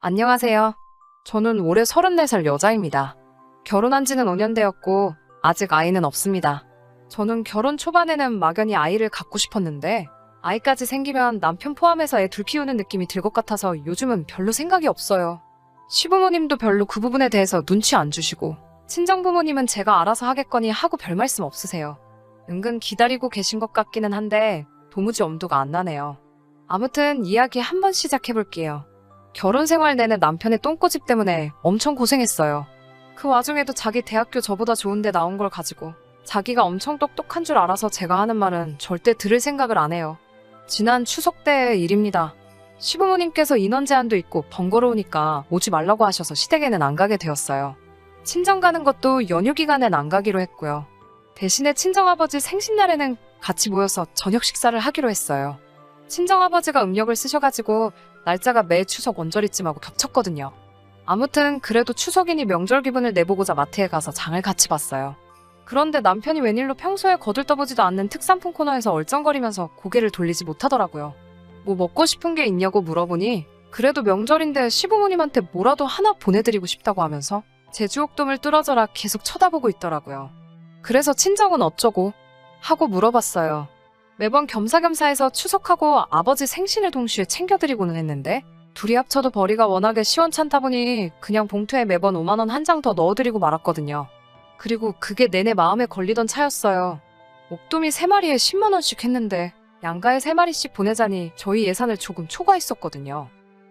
안녕하세요. 저는 올해 34살 여자입니다. 결혼한 지는 5년 되었고, 아직 아이는 없습니다. 저는 결혼 초반에는 막연히 아이를 갖고 싶었는데, 아이까지 생기면 남편 포함해서 애 둘 키우는 느낌이 들 것 같아서 요즘은 별로 생각이 없어요. 시부모님도 별로 그 부분에 대해서 눈치 안 주시고, 친정부모님은 제가 알아서 하겠거니 하고 별 말씀 없으세요. 은근 기다리고 계신 것 같기는 한데, 도무지 엄두가 안 나네요. 아무튼 이야기 한번 시작해볼게요. 결혼 생활 내내 남편의 똥꼬집 때문에 엄청 고생했어요. 그 와중에도 자기 대학교 저보다 좋은데 나온 걸 가지고 자기가 엄청 똑똑한 줄 알아서 제가 하는 말은 절대 들을 생각을 안 해요. 지난 추석 때의 일입니다. 시부모님께서 인원 제한도 있고 번거로우니까 오지 말라고 하셔서 시댁에는 안 가게 되었어요. 친정 가는 것도 연휴 기간엔 안 가기로 했고요. 대신에 친정아버지 생신날에는 같이 모여서 저녁 식사를 하기로 했어요. 친정아버지가 음력을 쓰셔가지고 날짜가 매 추석 원절이쯤하고 겹쳤거든요. 아무튼 그래도 추석이니 명절 기분을 내보고자 마트에 가서 장을 같이 봤어요. 그런데 남편이 웬일로 평소에 거들떠보지도 않는 특산품 코너에서 얼쩡거리면서 고개를 돌리지 못하더라고요. 뭐 먹고 싶은 게 있냐고 물어보니 그래도 명절인데 시부모님한테 뭐라도 하나 보내드리고 싶다고 하면서 제주옥돔을 뚫어져라 계속 쳐다보고 있더라고요. 그래서 친정은 어쩌고 하고 물어봤어요. 매번 겸사겸사해서 추석하고 아버지 생신을 동시에 챙겨드리고는 했는데 둘이 합쳐도 벌이가 워낙에 시원찮다 보니 그냥 봉투에 매번 5만원 한 장 더 넣어드리고 말았거든요. 그리고 그게 내내 마음에 걸리던 차였어요. 옥돔이 3마리에 10만원씩 했는데 양가에 3마리씩 보내자니 저희 예산을 조금 초과했었거든요.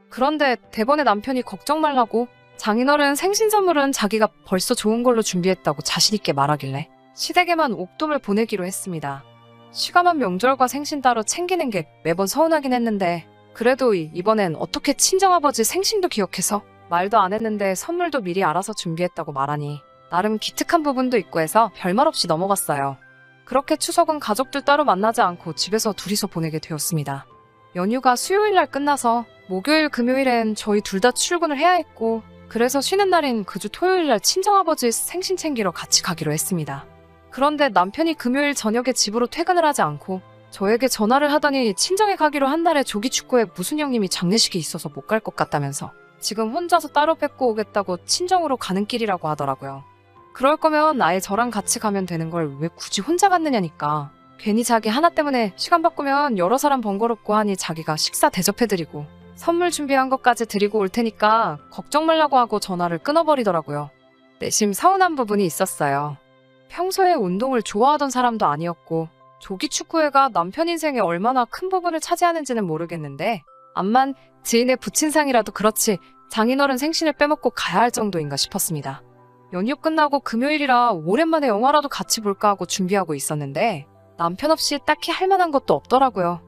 그런데 대번에 남편이 걱정 말라고 장인어른 생신 선물은 자기가 벌써 좋은 걸로 준비했다고 자신있게 말하길래 시댁에만 옥돔을 보내기로 했습니다. 시감한 명절과 생신 따로 챙기는 게 매번 서운하긴 했는데 그래도 이- 이번엔 어떻게 친정아버지 생신도 기억해서 말도 안 했는데 선물도 미리 알아서 준비했다고 말하니 나름 기특한 부분도 있고 해서 별말 없이 넘어갔어요. 그렇게 추석은 가족들 따로 만나지 않고 집에서 둘이서 보내게 되었습니다. 연휴가 수요일 날 끝나서 목요일 금요일엔 저희 둘 다 출근을 해야 했고 그래서 쉬는 날인 그 주 토요일 날 친정아버지 생신 챙기러 같이 가기로 했습니다. 그런데 남편이 금요일 저녁에 집으로 퇴근을 하지 않고 저에게 전화를 하더니 친정에 가기로 한 날에 조기 축구에 무슨 형님이 장례식이 있어서 못 갈 것 같다면서 지금 혼자서 따로 뺏고 오겠다고 친정으로 가는 길이라고 하더라고요. 그럴 거면 아예 저랑 같이 가면 되는 걸 왜 굳이 혼자 갔느냐니까. 괜히 자기 하나 때문에 시간 바꾸면 여러 사람 번거롭고 하니 자기가 식사 대접해드리고 선물 준비한 것까지 드리고 올 테니까 걱정 말라고 하고 전화를 끊어버리더라고요. 내심 서운한 부분이 있었어요. 평소에 운동을 좋아하던 사람도 아니었고 조기 축구회가 남편 인생에 얼마나 큰 부분을 차지하는지는 모르겠는데 암만 지인의 부친상이라도 그렇지 장인어른 생신을 빼먹고 가야 할 정도인가 싶었습니다. 연휴 끝나고 금요일이라 오랜만에 영화라도 같이 볼까 하고 준비하고 있었는데 남편 없이 딱히 할 만한 것도 없더라고요.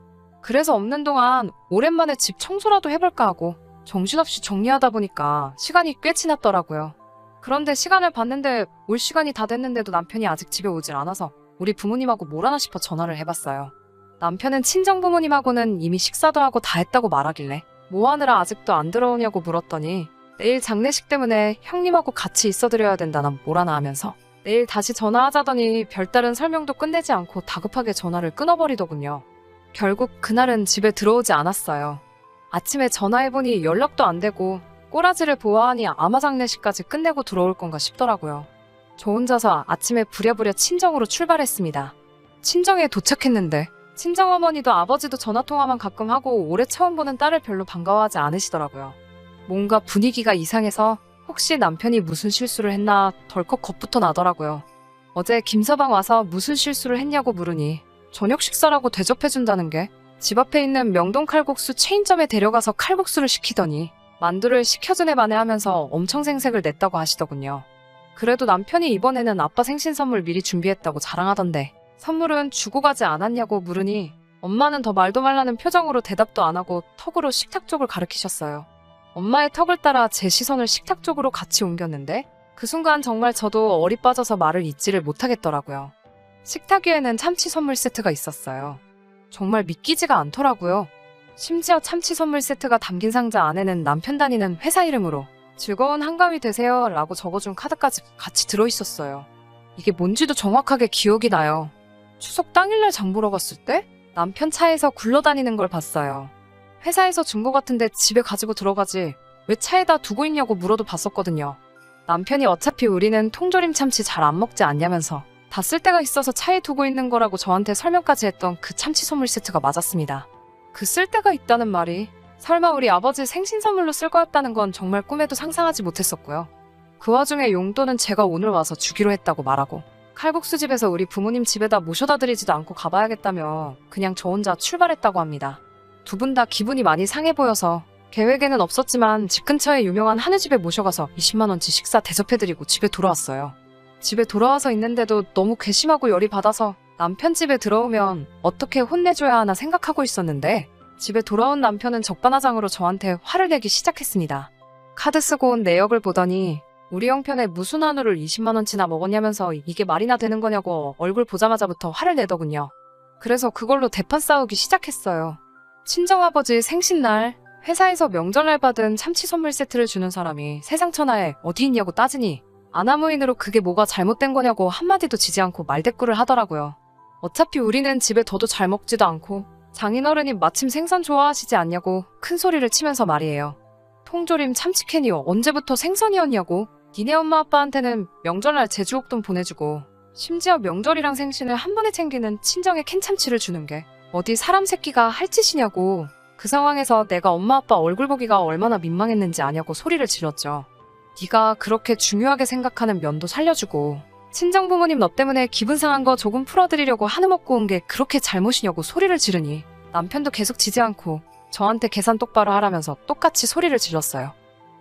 그래서 없는 동안 오랜만에 집 청소라도 해볼까 하고 정신없이 정리하다 보니까 시간이 꽤 지났더라고요. 그런데 시간을 봤는데 올 시간이 다 됐는데도 남편이 아직 집에 오질 않아서 우리 부모님하고 뭘 하나 싶어 전화를 해봤어요. 남편은 친정 부모님하고는 이미 식사도 하고 다 했다고 말하길래 뭐 하느라 아직도 안 들어오냐고 물었더니 내일 장례식 때문에 형님하고 같이 있어드려야 된다나 뭐라나 하면서 내일 다시 전화하자더니 별다른 설명도 끝내지 않고 다급하게 전화를 끊어버리더군요. 결국 그날은 집에 들어오지 않았어요. 아침에 전화해보니 연락도 안 되고 꼬라지를 보아하니 아마 장례식까지 끝내고 들어올 건가 싶더라고요. 저 혼자서 아침에 부랴부랴 친정으로 출발했습니다. 친정에 도착했는데 친정 어머니도 아버지도 전화 통화만 가끔 하고 올해 처음 보는 딸을 별로 반가워하지 않으시더라고요. 뭔가 분위기가 이상해서 혹시 남편이 무슨 실수를 했나 덜컥 겁부터 나더라고요. 어제 김서방 와서 무슨 실수를 했냐고 물으니 저녁 식사라고 대접해준다는 게 집 앞에 있는 명동 칼국수 체인점에 데려가서 칼국수를 시키더니 만두를 시켜준 애 만회하면서 엄청 생색을 냈다고 하시더군요. 그래도 남편이 이번에는 아빠 생신 선물 미리 준비했다고 자랑하던데 선물은 주고 가지 않았냐고 물으니 엄마는 더 말도 말라는 표정으로 대답도 안 하고 턱으로 식탁 쪽을 가리키셨어요. 엄마의 턱을 따라 제 시선을 식탁 쪽으로 같이 옮겼는데 그 순간 정말 저도 어리 빠져서 말을 잇지를 못하겠더라고요. 식탁 위에는 참치 선물 세트가 있었어요. 정말 믿기지가 않더라고요. 심지어 참치 선물 세트가 담긴 상자 안에는 남편 다니는 회사 이름으로 즐거운 한가위 되세요 라고 적어준 카드까지 같이 들어있었어요. 이게 뭔지도 정확하게 기억이 나요. 추석 당일날 장 보러 갔을 때 남편 차에서 굴러다니는 걸 봤어요. 회사에서 준 거 같은데 집에 가지고 들어가지 왜 차에다 두고 있냐고 물어도 봤었거든요. 남편이 어차피 우리는 통조림 참치 잘 안 먹지 않냐면서 다 쓸 데가 있어서 차에 두고 있는 거라고 저한테 설명까지 했던 그 참치 선물 세트가 맞았습니다. 그 쓸 데가 있다는 말이 설마 우리 아버지 생신 선물로 쓸 거였다는 건 정말 꿈에도 상상하지 못했었고요. 그 와중에 용돈은 제가 오늘 와서 주기로 했다고 말하고 칼국수 집에서 우리 부모님 집에다 모셔다 드리지도 않고 가봐야겠다며 그냥 저 혼자 출발했다고 합니다. 두 분 다 기분이 많이 상해 보여서 계획에는 없었지만 집 근처에 유명한 한우집에 모셔가서 20만원치 식사 대접해드리고 집에 돌아왔어요. 집에 돌아와서 있는데도 너무 괘씸하고 열이 받아서 남편 집에 들어오면 어떻게 혼내줘야 하나 생각하고 있었는데 집에 돌아온 남편은 적반하장으로 저한테 화를 내기 시작했습니다. 카드 쓰고 온 내역을 보더니 우리 형편에 무슨 한우를 20만원치나 먹었냐면서 이게 말이나 되는 거냐고 얼굴 보자마자부터 화를 내더군요. 그래서 그걸로 대판 싸우기 시작했어요. 친정아버지 생신날 회사에서 명절날 받은 참치 선물 세트를 주는 사람이 세상 천하에 어디 있냐고 따지니 아나무인으로 그게 뭐가 잘못된 거냐고 한마디도 지지 않고 말대꾸를 하더라고요. 어차피 우리는 집에 더도 잘 먹지도 않고 장인어른이 마침 생선 좋아하시지 않냐고 큰 소리를 치면서 말이에요. 통조림 참치캔이요 언제부터 생선이었냐고 니네 엄마 아빠한테는 명절날 제주옥돈 보내주고 심지어 명절이랑 생신을 한 번에 챙기는 친정에 캔참치를 주는 게 어디 사람 새끼가 할 짓이냐고 그 상황에서 내가 엄마 아빠 얼굴 보기가 얼마나 민망했는지 아냐고 소리를 질렀죠. 네가 그렇게 중요하게 생각하는 면도 살려주고 친정 부모님 너 때문에 기분 상한 거 조금 풀어드리려고 한우 먹고 온 게 그렇게 잘못이냐고 소리를 지르니 남편도 계속 지지 않고 저한테 계산 똑바로 하라면서 똑같이 소리를 질렀어요.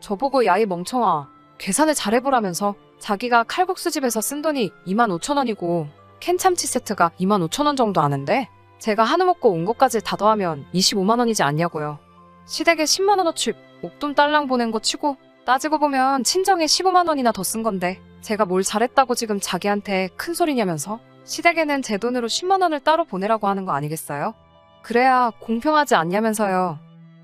저보고 야이 멍청아 계산을 잘해보라면서 자기가 칼국수 집에서 쓴 돈이 2만 5천 원이고 캔참치 세트가 2만 5천 원 정도 하는데 제가 한우 먹고 온 것까지 다 더하면 25만 원이지 않냐고요. 시댁에 10만 원어치 목돈 딸랑 보낸 거 치고 따지고 보면 친정에 15만 원이나 더 쓴 건데 제가 뭘 잘했다고 지금 자기한테 큰 소리냐면서 시댁에는 제 돈으로 10만 원을 따로 보내라고 하는 거 아니겠어요? 그래야 공평하지 않냐면서요.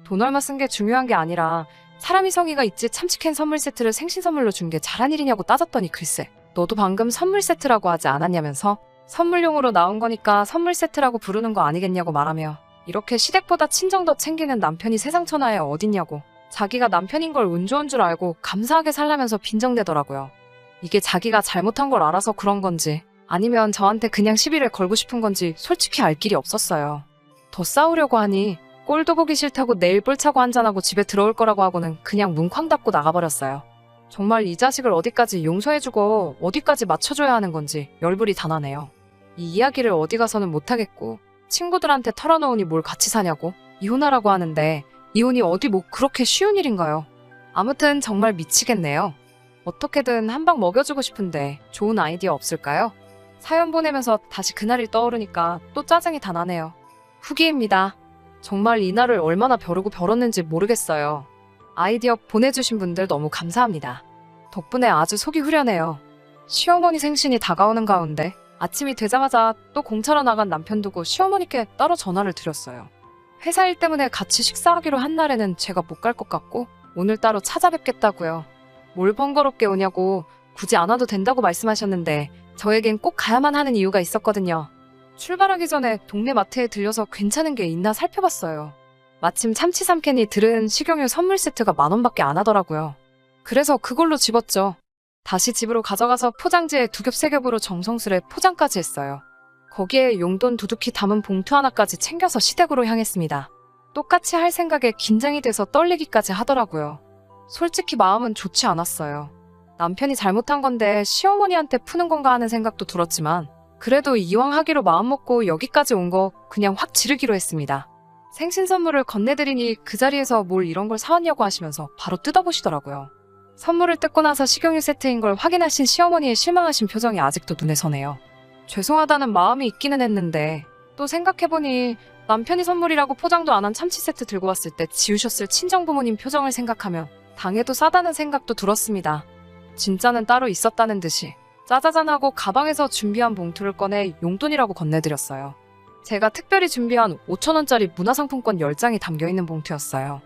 돈 얼마 쓴 게 중요한 게 아니라 사람이 성의가 있지 참치캔 선물 세트를 생신 선물로 준 게 잘한 일이냐고 따졌더니 글쎄 너도 방금 선물 세트라고 하지 않았냐면서 선물용으로 나온 거니까 선물 세트라고 부르는 거 아니겠냐고 말하며 이렇게 시댁보다 친정 더 챙기는 남편이 세상 천하에 어딨냐고 자기가 남편인 걸 운 좋은 줄 알고 감사하게 살라면서 빈정대더라고요. 이게 자기가 잘못한 걸 알아서 그런 건지 아니면 저한테 그냥 시비를 걸고 싶은 건지 솔직히 알 길이 없었어요. 더 싸우려고 하니 꼴도 보기 싫다고 내일 뿔차고 한잔하고 집에 들어올 거라고 하고는 그냥 문 쾅 닫고 나가버렸어요. 정말 이 자식을 어디까지 용서해주고 어디까지 맞춰줘야 하는 건지 열불이 다 나네요. 이 이야기를 어디 가서는 못하겠고 친구들한테 털어놓으니 뭘 같이 사냐고 이혼하라고 하는데 이혼이 어디 뭐 그렇게 쉬운 일인가요? 아무튼 정말 미치겠네요. 어떻게든 한 방 먹여주고 싶은데 좋은 아이디어 없을까요? 사연 보내면서 다시 그날이 떠오르니까 또 짜증이 다 나네요. 후기입니다. 정말 이날을 얼마나 벼르고 벼렀는지 모르겠어요. 아이디어 보내주신 분들 너무 감사합니다. 덕분에 아주 속이 후련해요. 시어머니 생신이 다가오는 가운데 아침이 되자마자 또 공차러 나간 남편 두고 시어머니께 따로 전화를 드렸어요. 회사 일 때문에 같이 식사하기로 한 날에는 제가 못 갈 것 같고 오늘 따로 찾아뵙겠다고요. 뭘 번거롭게 오냐고 굳이 안 와도 된다고 말씀하셨는데 저에겐 꼭 가야만 하는 이유가 있었거든요. 출발하기 전에 동네 마트에 들려서 괜찮은 게 있나 살펴봤어요. 마침 참치 삼캔이 들은 식용유 선물 세트가 만 원밖에 안 하더라고요. 그래서 그걸로 집었죠. 다시 집으로 가져가서 포장지에 두 겹 세 겹으로 정성스레 포장까지 했어요. 거기에 용돈 두둑히 담은 봉투 하나까지 챙겨서 시댁으로 향했습니다. 똑같이 할 생각에 긴장이 돼서 떨리기까지 하더라고요. 솔직히 마음은 좋지 않았어요. 남편이 잘못한 건데 시어머니한테 푸는 건가 하는 생각도 들었지만 그래도 이왕 하기로 마음먹고 여기까지 온 거 그냥 확 지르기로 했습니다. 생신 선물을 건네드리니 그 자리에서 뭘 이런 걸 사왔냐고 하시면서 바로 뜯어보시더라고요. 선물을 뜯고 나서 식용유 세트인 걸 확인하신 시어머니의 실망하신 표정이 아직도 눈에 서네요. 죄송하다는 마음이 있기는 했는데 또 생각해보니 남편이 선물이라고 포장도 안 한 참치 세트 들고 왔을 때 지우셨을 친정 부모님 표정을 생각하면 당해도 싸다는 생각도 들었습니다. 진짜는 따로 있었다는 듯이 짜자잔 하고 가방에서 준비한 봉투를 꺼내 용돈이라고 건네드렸어요. 제가 특별히 준비한 5천원짜리 문화상품권 10장이 담겨있는 봉투였어요.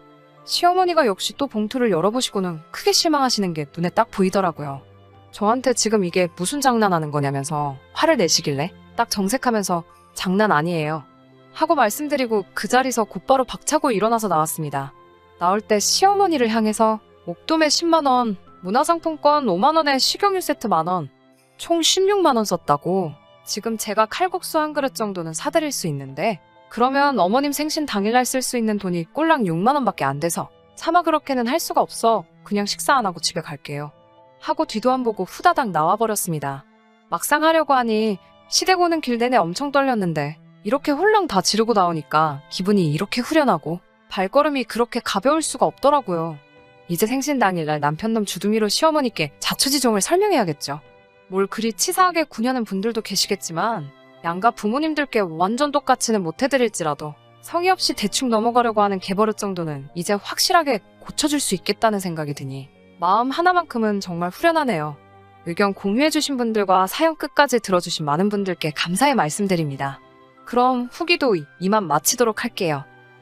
시어머니가 역시 또 봉투를 열어보시고는 크게 실망하시는 게 눈에 딱 보이더라고요. 저한테 지금 이게 무슨 장난하는 거냐면서 화를 내시길래 딱 정색하면서 장난 아니에요. 하고 말씀드리고 그 자리에서 곧바로 박차고 일어나서 나왔습니다. 나올 때 시어머니를 향해서 옥돔에 10만원, 문화상품권 5만원에 식용유 세트 만원, 총 16만원 썼다고. 지금 제가 칼국수 한 그릇 정도는 사드릴 수 있는데, 그러면 어머님 생신 당일날 쓸 수 있는 돈이 꼴랑 6만원밖에 안 돼서, 차마 그렇게는 할 수가 없어. 그냥 식사 안 하고 집에 갈게요. 하고 뒤도 안 보고 후다닥 나와버렸습니다. 막상 하려고 하니, 시댁 오는 길 내내 엄청 떨렸는데, 이렇게 홀랑 다 지르고 나오니까 기분이 이렇게 후련하고, 발걸음이 그렇게 가벼울 수가 없더라고요. 이제 생신 당일날 남편놈 주둥이로 시어머니께 자초지종을 설명해야겠죠. 뭘 그리 치사하게 구냐는 분들도 계시겠지만 양가 부모님들께 완전 똑같이는 못해드릴지라도 성의 없이 대충 넘어가려고 하는 개버릇 정도는 이제 확실하게 고쳐줄 수 있겠다는 생각이 드니 마음 하나만큼은 정말 후련하네요. 의견 공유해주신 분들과 사연 끝까지 들어주신 많은 분들께 감사의 말씀드립니다. 그럼 후기도 이만 마치도록 할게요.